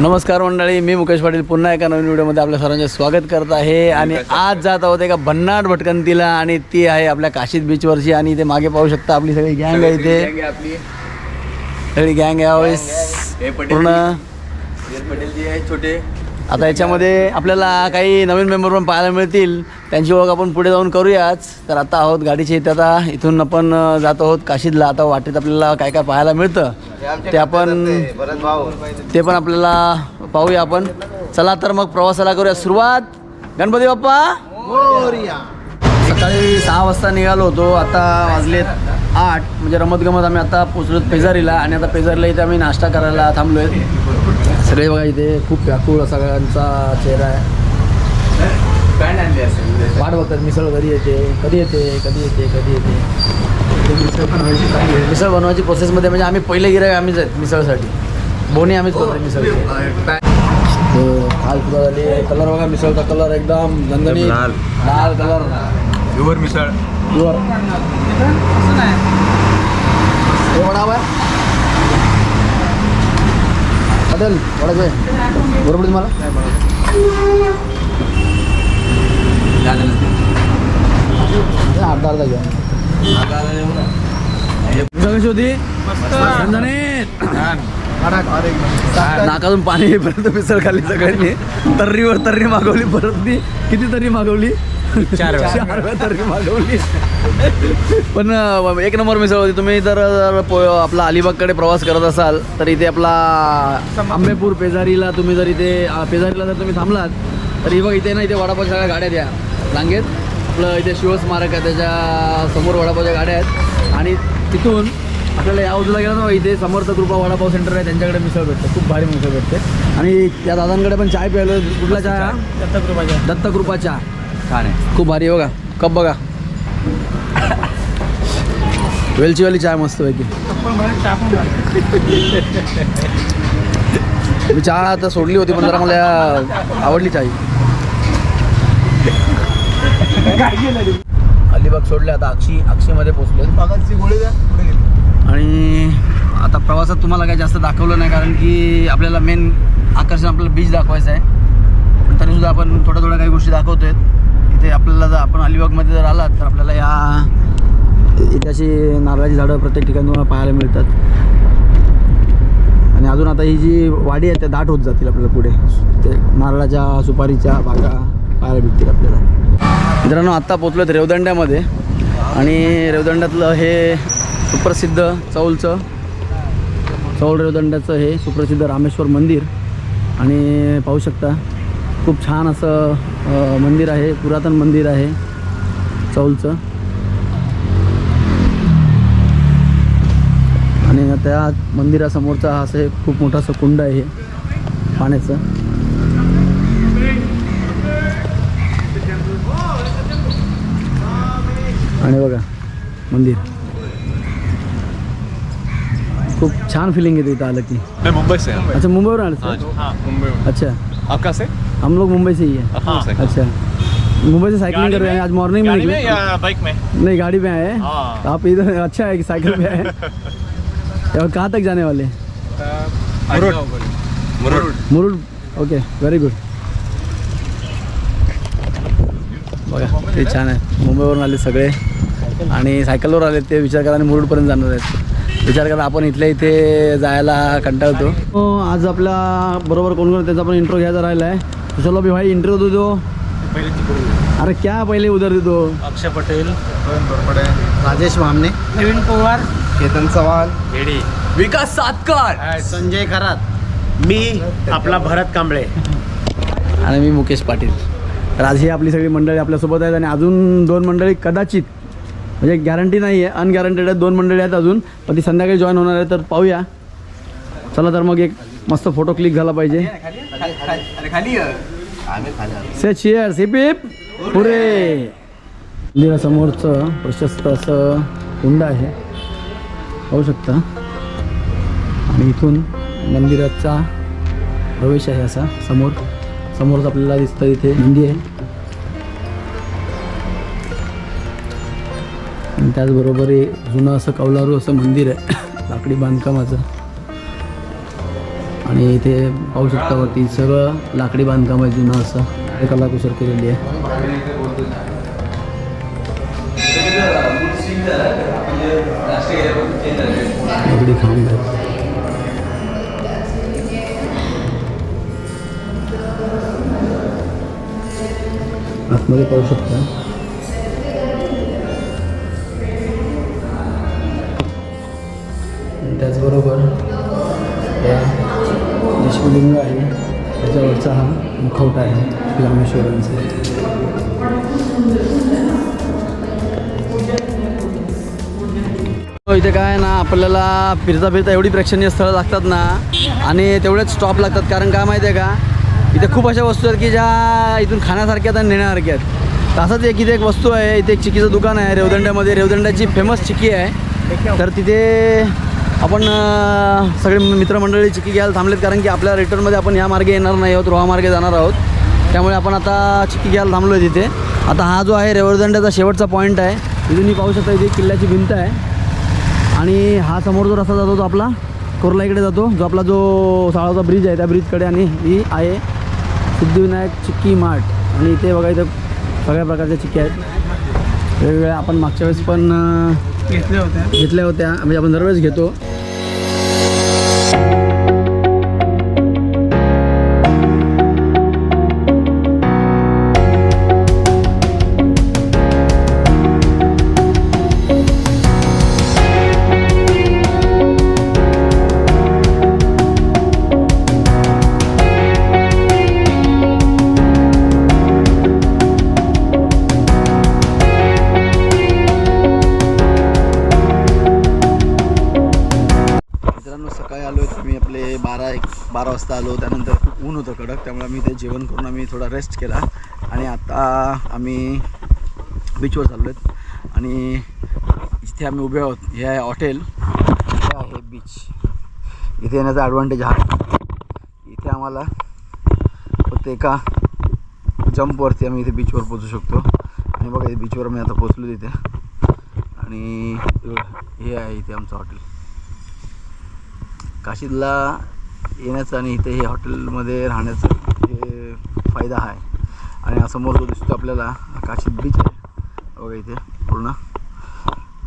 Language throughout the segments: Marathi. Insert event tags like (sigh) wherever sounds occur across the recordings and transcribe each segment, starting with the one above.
नमस्कार मंडळी मी मुकेश पाटील. पुन्हा एका नवीन व्हिडिओमध्ये आपल्या सर्वांचे स्वागत करत आहे. आणि आज जात आहोत एका भन्नाट भटकंतीला आणि ती आहे आपल्या काशीद बीचवरची आणि इथे मागे पाहू शकता आपली सगळी गँग आहे इथे. सगळी गँग यावेळेस पूर्ण. पटेल जी आहे छोटे. आता याच्यामध्ये आपल्याला काही नवीन मेंबर पण पाहायला मिळतील. त्यांची ओळख आपण पुढे जाऊन करूयाच. तर आता आहोत गाडीचे इथे आता इथून आपण जात आहोत काशीदला. आता वाटेत आपल्याला काय काय पाहायला मिळतं ते आपण ते पण आपल्याला पाहूया आपण. चला तर मग प्रवासाला करूया सुरुवात. गणपती बाप्पा! सकाळी सहा वाजता निघालो होतो आता वाजलेत आठ. म्हणजे रमत गमत आम्ही आता पोचलो पेजारीला आणि आता पेजारीला इथे आम्ही नाश्ता करायला थांबलो आहे सगळे बघा इथे खूप व्याकुळ सगळ्यांचा चेहरा आहे. पॅन्ट आणली असेल वाट बघतात मिसळ कधी येते? कधी येते? कधी येते? कधी येते? मिसळ बनवायची आहे. मिसळ बनवायची प्रोसेसमध्ये म्हणजे आम्ही पहिले गिराय आम्हीच आहेत मिसळसाठी. बोनी आम्हीच करतो मिसळची. हाल सुद्धा झाली कलर बघा मिसळचा कलर एकदम झणझणीत. लाल. लाल कलर प्युअर मिसळ. प्युअर. हे वडाव आहे पटेल वडाच आहे बरोबर तुम्हाला? अर्धा अर्धा घ्या मिसळ कशी होती झणझणीत नाकातून पाणी येईपर्यंत मिसळ खाल्ली सगळ्यांनी. तर्रीवर तर्री मागवली परत ती. किती तर्री मागवली? चार वेळा. तर्री मागवली. पण एक नंबर मिसळ होती. तुम्ही जर आपला अलिबागकडे प्रवास करत असाल तर इथे आपला आंबेपूर पेजारीला तुम्ही जर इथे पेजारीला जर तुम्ही थांबलात तर ही बघ इथे ना इथे वडापावच्या सगळ्या गाड्या द्या. रांगेत आपलं इथे शिवस्मारक आहे त्याच्यासमोर वडापावच्या गाड्या आहेत. आणि तिथून आपल्याला या बाजूला गेलं ना इथे समर्थ कृपा वडापाव सेंटर आहे त्यांच्याकडे मिसळ भेटते खूप भारी मिसळ भेटते. आणि त्या दादांकडे पण चाय प्यायलो कुठला चहा? हा? दत्तकृपा चहा. छान आहे. खूप भारी बघा. कप बघा. वेलचीवाली चाय मस्त पैकी. मी चहा आता सोडली होती पण जरा मला आवडली चाय अलिबाग सोडले आता अक्षी अक्षीमध्ये पोचले गोळी द्या पुढे गेली. आणि आता प्रवासात तुम्हाला काही जास्त दाखवलं नाही कारण की आपल्याला मेन आकर्षण आपल्याला बीच दाखवायचं आहे. पण तरीसुद्धा आपण थोड्या थोड्या काही गोष्टी दाखवतोय. इथे आपल्याला जर आपण अलिबागमध्ये जर आलात तर आपल्याला या इथे अशी नारळाची झाडं प्रत्येक ठिकाणी तुम्हाला पाहायला मिळतात. आणि अजून आता ही जी वाडी आहे त्या दाट होत जातील आपल्याला पुढे. ते नारळाच्या सुपारीच्या बागा पाहायला भेटतील आपल्याला. मित्रांनो आत्ता पोचलो आहेत रेवदंड्यामध्ये. आणि रेवदंड्यातलं हे सुप्रसिद्ध चौलचं चौल रेवदंड्याचं हे सुप्रसिद्ध रामेश्वर मंदिर. आणि पाहू शकता खूप छान असं मंदिर आहे पुरातन मंदिर आहे चौलचं. आणि त्या मंदिरासमोरचा असं खूप मोठा असं कुंड आहे पाण्याचं. आणि बघा मंदिर। खूप छान फिलिंग येते इथं आलं की। मैं मुंबई से हूँ। अच्छा आले हाँ सर जी। हाँ मुंबई में अच्छा। आप कहाँ से? हम लोग मुंबई से ही है। हाँ अच्छा। मुंबई से साइकिलिंग कर रहे हैं आज मॉर्निंग में गाड़ी में निकले या बाइक में? नहीं गाड़ी पे आए हैं। हाँ। आप इधर अच्छा है कि साइकिल पे आए हैं? (laughs) और कहाँ तक जाने वाले Murud. Murud. Murud okay very good बघा ते छान आहे. मुंबईवरून आले सगळे. आणि सायकलवर आले ते विचार करा आणि मुरुडपर्यंत जाणार आहेत. विचार करा आपण इथल्या इथे जायला कंटाळतो हो, आज आपल्या बरोबर कोण कोण त्याचा पण इंट्रो घ्यायचा राहिला आहे चलो भी भाई इंट्रो दे दो अरे क्या पहिले उधर दे दो अक्षय पटेल. राजेश मामने नवीन पवार. केतन चव्हाण. विकास सातकर. संजय खरात. मी आपला भरत कांबळे. (laughs) आणि मी मुकेश पाटील. तर आज ही आपली सगळी मंडळी आपल्यासोबत आहेत आणि अजून दोन मंडळी कदाचित म्हणजे गॅरंटी नाही आहे अनगॅरंटेड आहेत दोन मंडळी आहेत अजून पण ती संध्याकाळी जॉईन होणार आहे तर पाहूया. चला तर मग एक मस्त फोटो क्लिक झाला पाहिजे. से चिअर हिप पुरे मंदिरासमोरचं प्रशस्त असं कुंड आहे. पाहू शकता. आणि इथून मंदिराचा प्रवेश आहे असा समोर. समोरच आपल्याला दिसतं इथे. हिंदी आहे. आणि त्याचबरोबर हे जुनं असं कौलारू असं मंदिर आहे. (coughs) लाकडी बांधकामाचं आणि इथे पाहू शकता वरती सगळं लाकडी बांधकाम आहे जुनं असं. कलाकुसर केलेली आहे. लाकडी खांब आतमध्ये पाहू शकता. त्याचबरोबर या जे शिवलिंग आहे त्याच्यावरचा हा मुखवटा आहे रामेश्वरांचा हो, इथे काय ना आपल्याला फिरता फिरता एवढी प्रेक्षणीय स्थळं लागतात ना आणि तेवढेच स्टॉप लागतात. कारण काय माहिती आहे का? इथे खूप अशा वस्तू आहेत की ज्या इथून खाण्यासारख्या आहेत आणि नेण्यासारख्या आहेत. तसंच एक इथे एक वस्तू आहे इथे एक चिकीचं दुकान आहे रेवदंड्यामध्ये. रेवदंड्याची फेमस चिकी आहे. तर तिथे आपण सगळे मित्रमंडळी चिकी घ्यायला थांबलेत कारण की आपल्या रिटर्नमध्ये आपण या मार्गे येणार नाही आहोत रोहा मार्गे जाणार आहोत. त्यामुळे आपण आता चिकी घ्यायला थांबलो आहे तिथे. आता हा जो आहे रेवदंड्याचा शेवटचा पॉईंट आहे. इथून मी पाहू शकता इथे किल्ल्याची भिंत आहे. आणि हा समोर जो रस्ता जातो तो आपला कोरला इकडे जातो. जो आपला जो साळाचा ब्रिज आहे त्या ब्रिजकडे आणि ही आहे सिद्धिविनायक चिक्की मार्ट. आणि इथे बघा इथं सगळ्या प्रकारच्या चिक्की आहेत. वेगवेगळ्या आपण मागच्या वेळेस पण घेतल्या होत्या. घेतल्या होत्या. म्हणजे आपण दरवेळेस घेतो. बारा वाजता आलो त्यानंतर खूप ऊन होतं कडक त्यामुळे आम्ही ते जेवण करून आम्ही थोडा रेस्ट केला. आणि आता आम्ही बीचवर चाललो आहेत आणि इथे आम्ही उभे आहोत. हे आहे हॉटेल इथे आहे बीच इथे येण्याचा ॲडव्हान्टेज हा. इथे आम्हाला फक्त एका जंपवरती आम्ही इथे बीचवर पोचू शकतो. आणि बघा इथे बीचवर मी आता पोचलो तिथे. आणि हे आहे इथे आमचं हॉटेल काशीदला येण्याचं आणि इथे हे हॉटेलमध्ये राहण्याचं हे फायदा आहे. आणि असं समोर जो दिसतो आपल्याला काशी काशीद बीच आहे. बघा इथे पूर्ण.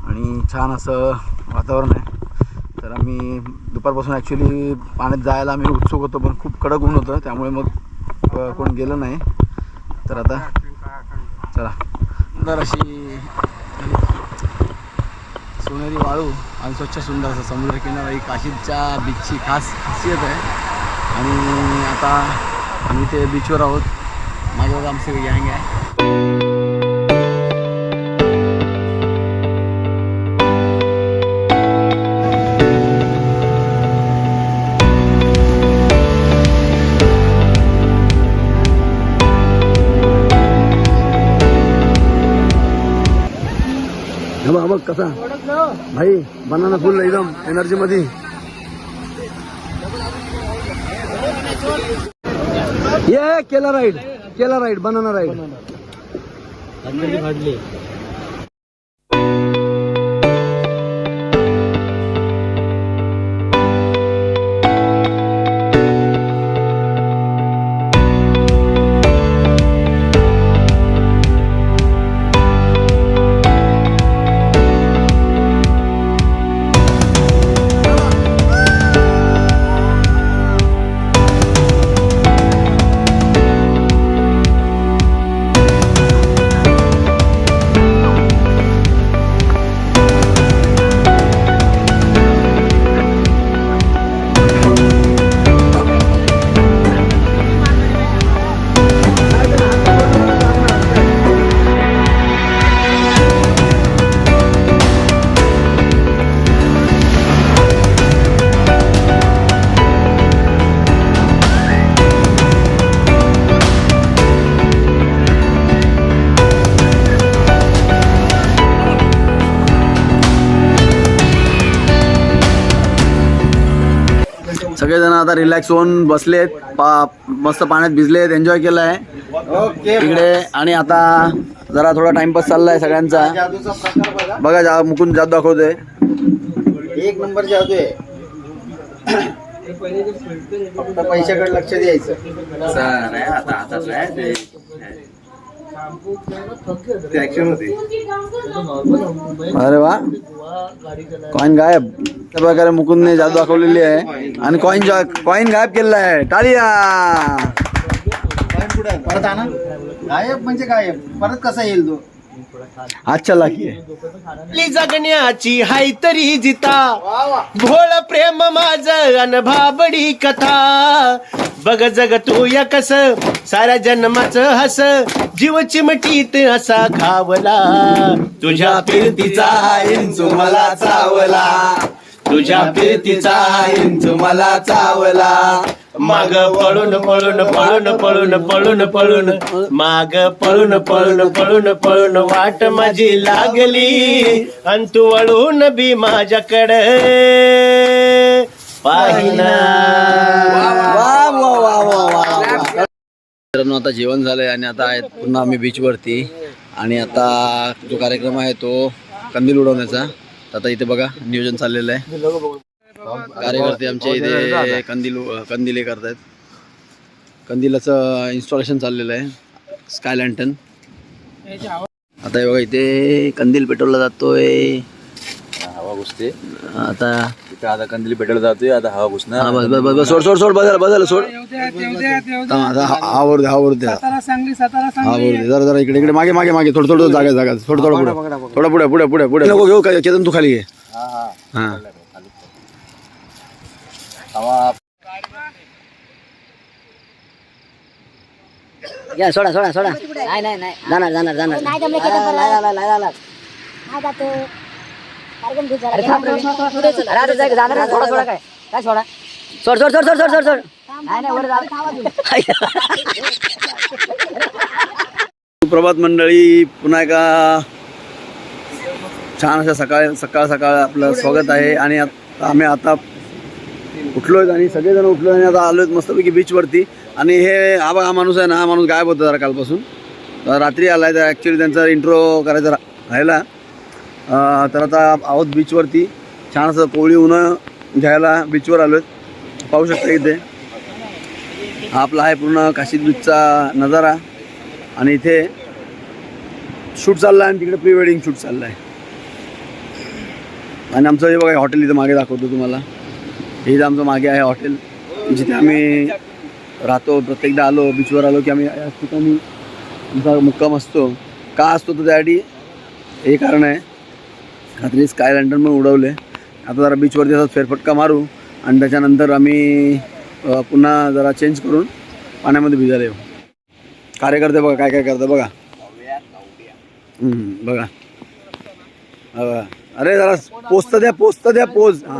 आणि छान असं वातावरण आहे. तर आम्ही दुपारपासून ॲक्च्युली पाण्यात जायला आम्ही उत्सुक होतो पण खूप कडक ऊन होतं. त्यामुळे मग कोण गेलं नाही. तर आता चला. सुंदर अशी सोनेरी वाळू आणि स्वच्छ सुंदर असं समुद्र किनारा ही काशीच्या बीचची खास खासियत आहे. आणि आता आम्ही ते बीचवर आहोत. माझ्यावर आमचं गँग आहे. कसा? भाई बनाना फुल एकदम एनर्जी मध्ये ये केला राईड केला राईड बनाना राईड आता रिलॅक्स होऊन बसलेत पा मस्त पाण्यात भिजलेत एन्जॉय केलं आहे इकडे आणि आता जरा थोडा टाइमपास चाललाय सगळ्यांचा. जादूचा प्रकार बघा जा मुकुंद जादू दाखवतोय. एक नंबर जादू आहे फक्त पैशाकडे लक्ष द्यायचं. अरे वा. कॉईन गायब? त्या प्रकारे मुकुंदने जादू दाखवलेली आहे. आणि कॉईन कॉईन गायब केलेला आहे. टाळिया परत आणा. गायब म्हणजे गायब. परत कसा येईल तो? आजच्या लाकी आहे. जगण्याची हाय तरी जिता. भोळ प्रेम माझ अन भाबडी कथा. बघ जग तू या कस साऱ्या जन्माच हस. जीव चिमटीत असा खावला. तुझ्या फिरतीचा मला चावला. तुझ्या फिरतीचा इंच मला चावला. माग पळून पळून पळून पळून पळून पळून. माग पळून पळून पळून पळून वाट माझी लागली. अन तू वळून बी माझ्याकडे. पाहिना. वा वा वा वा वा मित्रांनो आता जेवण झालंय आणि आता आहेत पुन्हा आम्ही बीचवरती आणि आता जो कार्यक्रम आहे तो कंदील उडवण्याचा. आता इथे बघा नियोजन चाललेलं आहे. कार्यकर्ते आमचे इथे कंदील कंदील हे करतायत. कंदिलाचं इन्स्टॉलेशन चाललेलं आहे स्काय लँटन आता हे बघा इथे कंदील पेटवला जातोय. हवा घुसते. आता तिथे आता कंदिली पेटवला जातोय आता हवा घुसणार हा, बस बस बस बस सोड सोड सोड बदल बदल सोड थांब, आता हा हा वर दे हा वर दे हा वर दे जरा जरा इकडे इकडे मागे मागे मागे थोडं थोडं जागा जागा थोडं थोडं पुढे थोडं पुढे पुढे पुढे पुढे नको घेऊ काय केतन तू खाली घे हा या सोडा सोडा सोडा नाही नाही नाही जाणार जाणार जाणार नाही जमलं की नाही, नाही, जातो. अरे थांब रे. अरे आता जाय, जाणार सोडा सोडा काय काय सोडा सोड सोड सोड सोड सोड सोड सोड नाही नाही वर जा. सुप्रभात मंडळी पुन्हा एका छान अशा सकाळ सकाळ सकाळ आपलं स्वागत आहे आणि आता आम्ही आता उठलोय आणि सगळेजण उठलो आणि आता आलोय मस्तपैकी बीचवरती आणि हे हा बघा हा माणूस आहे ना हा माणूस गायब होता जरा कालपासून तर रात्री आलाय तर ॲक्च्युली त्यांचा इंट्रो करायचा रा- राहिला तर आता आहोत बीचवरती छान असं कोळी उन्हं घ्यायला बीचवर आलोय. पाहू शकता इथे. हा आपला आहे पूर्ण काशीद बीचचा नजारा. आणि इथे शूट चाललं आहे आणि तिकडे प्री वेडिंग शूट चाललं आहे आणि आमचं हे बघा हॉटेल इथं मागे दाखवतो तुम्हाला. हे इथं आमचं मागे आहे हॉटेल जिथे आम्ही राहतो प्रत्येकदा आलो बीचवर आलो की आम्ही याच ठिकाणी आमचा मुक्काम असतो. का असतो तर त्यासाठी हे कारण आहे. रात्री स्काय लँटन पण उडवले. आता जरा बीचवरती असाच फेरफटका मारू आणि त्याच्यानंतर आम्ही पुन्हा जरा चेंज करून पाण्यामध्ये भिजायला येऊ. कार्यकर्ते बघा काय काय करतात बघा. हम्म, बघा. बघा. अरे जरा पोचतं द्या पोचतं द्या पोच हा.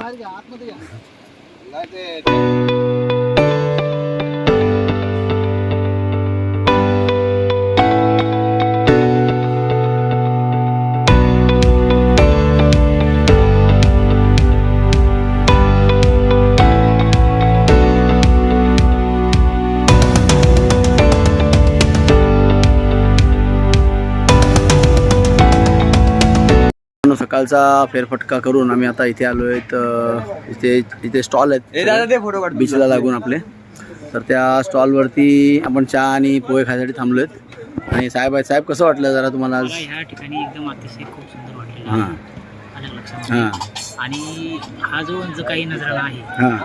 मित्रांनो, सकाळचा फेरफटका करून आम्ही आता इथे आलो आहेत इथे इथे स्टॉल आहेत. बीचला लागून आपले. तर त्या स्टॉलवरती आपण चहा आणि पोहे खायसाठी थांबलो आहेत आणि साहेब आहेत. साहेब कसं वाटलं जरा तुम्हाला आज? ह्या ठिकाणी एकदम अतिशय खूप सुंदर वाटलेलं हां. हां. आणि हा जो जो काही नजारा आहे हां.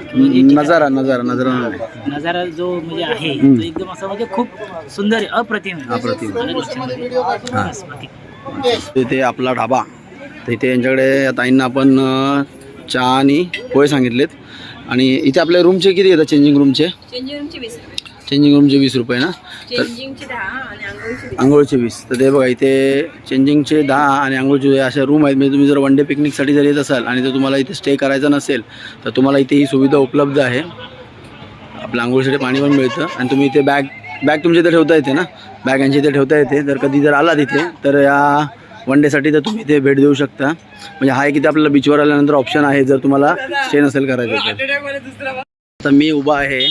नजारा नजारा नजारा नाही. नजारा जो म्हणजे आहे. तो एकदम असा म्हणजे खूप सुंदर आहे अप्रतिम. अप्रतिम. हां. इथे आपला ढाबा. तर इथे यांच्याकडे ताईंना आपण चहा आणि पोहे सांगितलेत. आणि इथे आपल्या रूमचे किती येतात चेंजिंग रूमचे चेंजिंग रूमची वीस रुपये. ना? तर आंघोळीची वीस. तर ते बघा इथे चेंजिंगचे दहा आणि आंघोळचे अशा रूम आहेत म्हणजे तुम्ही जर वन डे पिकनिकसाठी जर येत असाल आणि जर तुम्हाला इथे स्टे करायचा नसेल तर तुम्हाला इथे ही सुविधा उपलब्ध आहे. आपल्या आंघोळीसाठी पाणी पण मिळतं. आणि तुम्ही इथे बॅग बॅग तुमच्या इथे ठेवता येते ना? बॅग यांच्या इथे ठेवता येते. जर कधी जर आला तिथे तर या वन डेसाठी तर तुम्ही इथे भेट देऊ शकता. म्हणजे हा एक इथे आपल्याला बीचवर आल्यानंतर ऑप्शन आहे जर तुम्हाला स्टे नसेल करायचं तर. आता मी उभा आहे.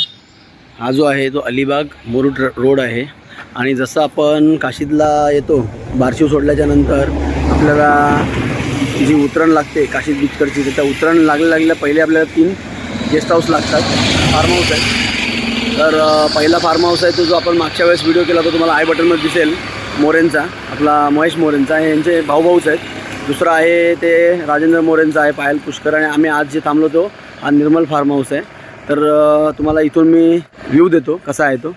हा जो आहे तो अलिबाग मुरुड र- रोड आहे. आणि जसं आपण काशीदला येतो बारशिव सोडल्याच्या नंतर आपल्याला जी उतरण लागते काशीद बीचकडची तर त्या उतरण लागल्या लागल्या पहिले आपल्याला तीन गेस्ट हाऊस लागतात. फार्म हाऊस आहे. तर पहिला फार्म हाऊस आहे तो जो आपण मागच्या वेळेस व्हिडिओ केला तो तुम्हाला आय बटनमध्ये दिसेल. मोरेंचा आपला महेश मोरेंचा यांचे भाऊभाऊच आहेत. दुसरा आहे ते राजेंद्र मोरेंचा आहे पायल पुष्कर आणि आम्ही आज जे थांबलो तो हा निर्मल फार्म हाऊस आहे. तर तुम्हाला इथून मी व्ह्यू देतो कसा आहे तो.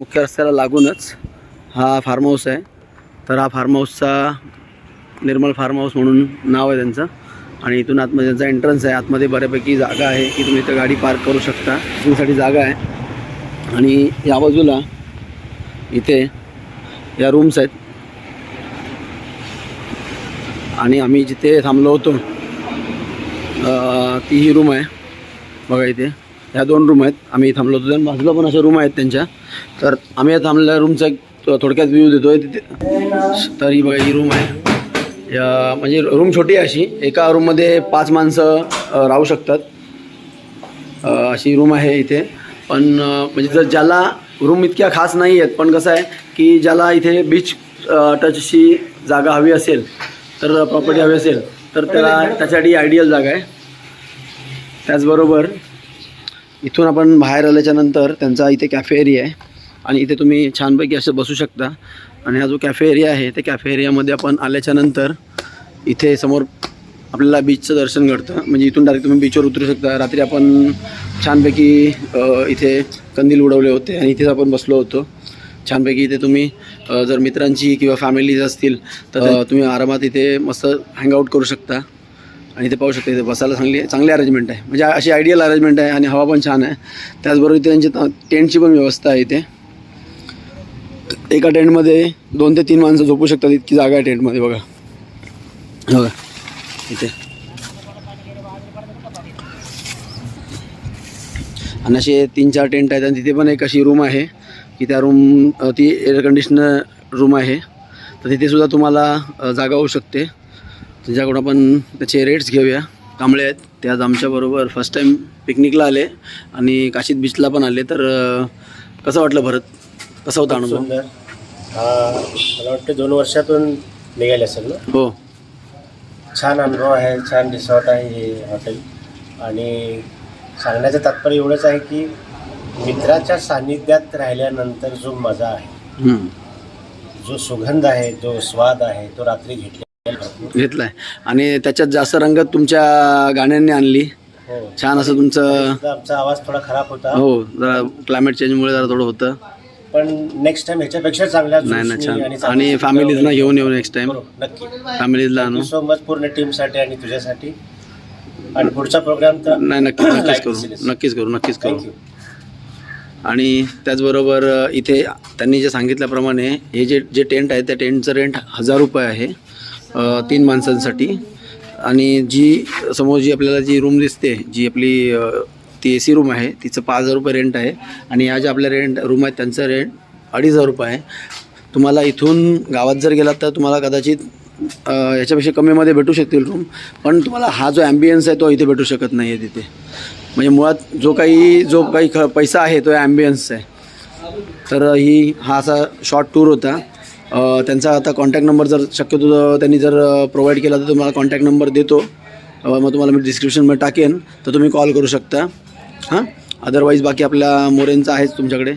मुख्य रस्त्याला लागूनच हा फार्म हाऊस आहे. तर हा फार्म हाऊसचा निर्मल फार्म हाऊस म्हणून नाव आहे त्यांचं. आणि इथून आतमध्ये त्यांचा एंट्रन्स आहे. आतमध्ये बऱ्यापैकी जागा आहे की तुम्ही इथं गाडी पार्क करू शकता. तुमच्यासाठी जागा आहे. आणि या बाजूला इथे या रूम्स आहेत. आणि आम्ही जिथे थांबलो होतो ती ही रूम आहे. बघा इथे. ह्या दोन रूम आहेत. आम्ही थांबलो होतो. त्या बाजूला पण अशा रूम आहेत त्यांच्या. तर आम्ही या थांबलेल्या रूमचा एक थोडक्यात व्ह्यू देतो आहे तिथे. तर ही बघा ही रूम आहे. या म्हणजे रूम छोटी आहे अशी. एका रूममध्ये पाच माणसं राहू शकतात. अशी रूम आहे इथे. पण म्हणजे जर ज्याला रूम इतक्या खास नाही आहेत पण कसं आहे की ज्याला इथे बीच टचशी जागा हवी असेल तर प्रॉपर्टी हवी असेल तर त्याला त्याच्यासाठी आयडियल जागा आहे. त्याचबरोबर इथून आपण बाहेर आल्याच्यानंतर त्यांचा इथे कॅफे एरिया आहे आणि इथे तुम्ही छानपैकी असं बसू शकता. आणि हा जो कॅफे एरिया आहे त्या कॅफे एरियामध्ये आपण आल्याच्यानंतर इथे समोर आपल्याला बीचचं दर्शन घडतं. म्हणजे इथून डायरेक्ट तुम्ही बीचवर उतरू शकता. रात्री आपण छानपैकी इथे कंदील उडवले होते आणि इथेच आपण बसलो होतो. छानपैकी इथे तुम्ही जर मित्रांची किंवा फॅमिलीज असतील तर अ, तुम्ही आरामात इथे मस्त हँगआउट करू शकता. आणि इथे पाहू शकता इथे बसायला चांगली चांगली अरेंजमेंट आहे. म्हणजे अशी आयडियल अरेंजमेंट आहे आणि हवा पण छान आहे. त्याचबरोबर इथे त्यांची टेंटची पण व्यवस्था आहे इथे. एका टेंटमध्ये दोन ते तीन माणसं झोपू शकतात इतकी जागा आहे टेंटमध्ये बघा. बघा इथे. आणि असे तीन चार टेंट आहेत आणि तिथे पण एक अशी रूम आहे की त्या रूम ती एअर कंडिशनर रूम आहे. तर तिथे सुद्धा तुम्हाला जागा होऊ शकते. त्याच्याकडून आपण त्याचे रेट्स घेऊया. कांबळे आहेत. ते आज आमच्याबरोबर फर्स्ट टाईम पिकनिकला आले आणि काशीत बीचला पण आले. तर कसं वाटलं भरत? कसा होता अनुभव? सुंदर. मला वाटतं दोन वर्षातून निघाले असेल ना? हो. छान अनुभव आहे छान रिसॉर्ट आहे हे हॉटेल आणि सांगण्याचं तात्पर्य एवढंच आहे की मित्राच्या सान्निध्यात राहिल्यानंतर जो मजा आहे. जो सुगंध आहे जो स्वाद आहे तो रात्री भरपूर. घेतलाय. आणि त्याच्यात जास्त रंगत तुमच्या गाण्यांनी आणली. हो. छान असं तुमचं आमचा आवाज थोडा खराब होता. हो जरा क्लायमेट चेंजमुळे जरा थोडं होतं. पण नेक्स्ट टाइम ह्याच्यापेक्षा चांगल्या नाही ना छान. आणि फॅमिलीजना घेऊन येऊ नेक्स्ट टाइम बरोबर, नक्की. फॅमिलीजला आणू. सो मच पूर्ण टीमसाठी आणि तुझ्यासाठी. आणि पुढचा प्रोग्राम तर नाही नक्की (clears throat) नक्कीच करू. नक्कीच करू नक्कीच करू. आणि त्याचबरोबर इथे त्यांनी जे सांगितल्याप्रमाणे हे जे जे टेंट आहे त्या टेंटचं रेंट हजार रुपये आहे तीन माणसांसाठी. आणि जी समोर जी आपल्याला जी रूम दिसते जी आपली ती ए सी रूम आहे तिचं पाच हजार रुपये रेंट आहे. आणि ह्या ज्या आपल्या रेंट रूम आहेत त्यांचं रेंट अडीच हजार रुपये आहे. तुम्हाला इथून गावात जर गेलात तर तुम्हाला कदाचित याच्यापेक्षा कमीमध्ये भेटू शकतील रूम पण तुम्हाला हा जो ॲम्बियन्स आहे तो इथे भेटू शकत नाही आहे तिथे. म्हणजे मुळात जो काही जो काही ख पैसा आहे तो ॲम्बियन्स आहे. तर ही हा असा शॉर्ट टूर होता. त्यांचा आता कॉन्टॅक्ट नंबर जर शक्यतो त्यांनी जर प्रोव्हाइड केला तर तुम्हाला कॉन्टॅक्ट नंबर देतो. मग तुम्हाला मी डिस्क्रिप्शनमध्ये टाकेन. तर तुम्ही कॉल करू शकता. हां? अदरवाईज बाकी आपल्या मोरेंचा आहेच तुमच्याकडे.